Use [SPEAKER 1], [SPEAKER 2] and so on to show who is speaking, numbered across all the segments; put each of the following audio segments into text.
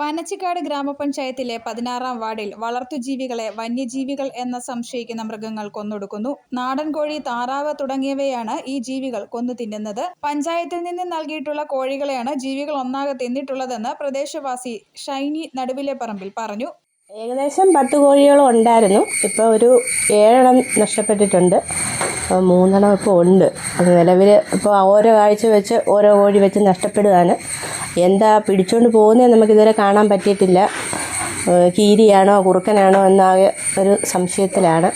[SPEAKER 1] പനച്ചിക്കാട് ഗ്രാമപഞ്ചായത്തിലെ പതിനാറാം വാർഡിൽ വളർത്തുജീവികളെ വന്യജീവികൾ എന്ന സംശയിക്കുന്ന മൃഗങ്ങൾ കൊന്നൊടുക്കുന്നു. നാടൻ കോഴി താറാവ് തുടങ്ങിയവയാണ് ഈ ജീവികൾ കൊന്നു തിന്നുന്നത്. പഞ്ചായത്തിൽ നിന്ന് നൽകിയിട്ടുള്ള കോഴികളെയാണ് ജീവികൾ ഒന്നാകെ തിന്നിട്ടുള്ളതെന്ന് പ്രദേശവാസി ഷൈനി നടുവിലെ പറമ്പിൽ പറഞ്ഞു.
[SPEAKER 2] ഏകദേശം പത്ത് കോഴികളും ഉണ്ടായിരുന്നു. ഇപ്പോൾ ഒരു ഏഴെണ്ണം നഷ്ടപ്പെട്ടിട്ടുണ്ട്. മൂന്നെണ്ണം ഇപ്പോൾ ഉണ്ട്. നിലവിൽ ഇപ്പോൾ ഓരോ ആഴ്ച വെച്ച് ഓരോ കോഴി വെച്ച് നഷ്ടപ്പെടുകയാണ്. എന്താ പിടിച്ചുകൊണ്ട് പോകുന്നത് നമുക്കിതുവരെ കാണാൻ പറ്റിയിട്ടില്ല. കീരിയാണോ കുറുക്കനാണോ എന്നാകെ ഒരു സംശയത്തിലാണ്.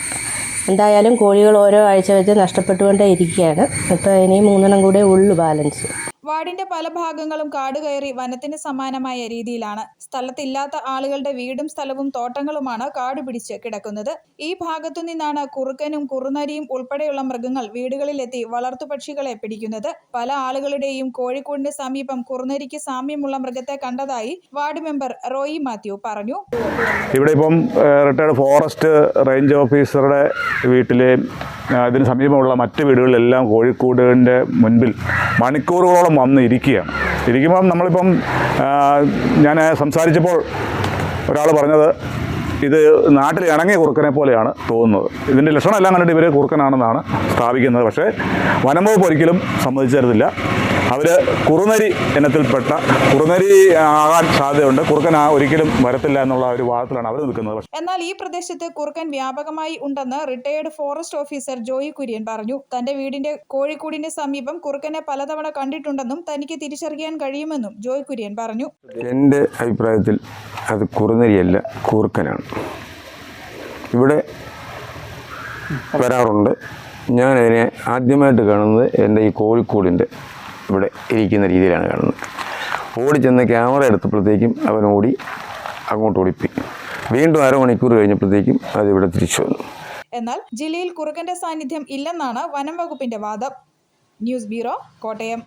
[SPEAKER 2] എന്തായാലും കോഴികൾ ഓരോ ആഴ്ച വെച്ച് നഷ്ടപ്പെട്ടുകൊണ്ടേ ഇരിക്കുകയാണ് ഇപ്പോൾ ഇനി മൂന്നെണ്ണം കൂടെ ഉള്ളു ബാലൻസ്.
[SPEAKER 1] വാർഡിന്റെ പല ഭാഗങ്ങളും കാട് കയറി വനത്തിന് സമാനമായ രീതിയിലാണ്. സ്ഥലത്തില്ലാത്ത ആളുകളുടെ വീടും സ്ഥലവും തോട്ടങ്ങളുമാണ് കാട് പിടിച്ച് കിടക്കുന്നത്. ഈ ഭാഗത്തു നിന്നാണ് കുറുക്കനും കുറുനരിയും ഉൾപ്പെടെയുള്ള മൃഗങ്ങൾ വീടുകളിലെത്തി വളർത്തുപക്ഷികളെ പിടിക്കുന്നത്. പല ആളുകളുടെയും കോഴിക്കോടിന് സമീപം കുറുനരിക്ക് സാമ്യമുള്ള മൃഗത്തെ കണ്ടതായി വാർഡ് മെമ്പർ റോയി മാത്യു പറഞ്ഞു.
[SPEAKER 3] ഇവിടെ ഇപ്പം റിട്ടയർഡ് ഫോറസ്റ്റ് റേഞ്ച് ഓഫീസറുടെ വീട്ടിലെ ഇതിന് സമീപമുള്ള മറ്റ് വീടുകളിലെല്ലാം കോഴിക്കോടിന്റെ മുൻപിൽ മണിക്കൂറുകളോളം വന്ന് ഇരിക്കുകയാണ്. ഇരിക്കുമ്പം നമ്മളിപ്പം ഞാൻ സംസാരിച്ചപ്പോൾ ഒരാൾ പറഞ്ഞത് ഇത് നാട്ടിൽ ഇണങ്ങിയ കുറുക്കനെ പോലെയാണ് തോന്നുന്നത്. ഇതിന്റെ ലക്ഷണമെല്ലാം കണ്ടിട്ട് ഇവർ കുറുക്കനാണെന്നാണ് സ്ഥാപിക്കുന്നത്. പക്ഷേ വനം വകുപ്പ് ഒരിക്കലും സമ്മതിച്ചു തരുന്നില്ല അവർ കുറുനരി ഇനത്തിൽപ്പെട്ട കുറുനരി ആകാൻ സാധ്യതയുണ്ട്. കുറുക്കൻ ആ ഒരിക്കലും വരത്തില്ല എന്നുള്ള ഒരു വാദത്തിലാണ് അവർ നിൽക്കുന്നത്.
[SPEAKER 1] എന്നാൽ ഈ പ്രദേശത്ത് കുറുക്കൻ വ്യാപകമായി ഉണ്ടെന്ന് retired forest officer Joy Kurian പറഞ്ഞു. തന്റെ വീടിന്റെ കോഴിക്കോടിന്റെ സമീപം കുറുക്കനെ പലതവണ കണ്ടിട്ടുണ്ടെന്നും തനിക്ക് തിരിച്ചറിയാൻ കഴിയുമെന്നും ജോയ് കുര്യൻ പറഞ്ഞു.
[SPEAKER 4] എന്റെ അഭിപ്രായത്തിൽ അത് കുറുനരിയല്ല കൂർക്കനാണ് ഇവിടെ വരാറുണ്ട്. ഞാൻ അതിനെ ആദ്യമായിട്ട് കാണുന്നത് എന്റെ ഈ കോഴിക്കോടിന്റെ ഇവിടെ ഇരിക്കുന്ന രീതിയിലാണ് കാണുന്നത്. ഓടിച്ചെന്ന് ക്യാമറ എടുത്തപ്പോഴത്തേക്കും അവൻ ഓടി അങ്ങോട്ട് ഓടിപ്പോയി. വീണ്ടും അരമണിക്കൂർ കഴിഞ്ഞപ്പോഴത്തേക്കും ഇവിടെ തിരിച്ചു വന്നു.
[SPEAKER 1] എന്നാൽ ജില്ലയിൽ കുറുക്കന്റെ സാന്നിധ്യം ഇല്ലെന്നാണ് വനം വകുപ്പിന്റെ വാദം. News bureau Kottayam.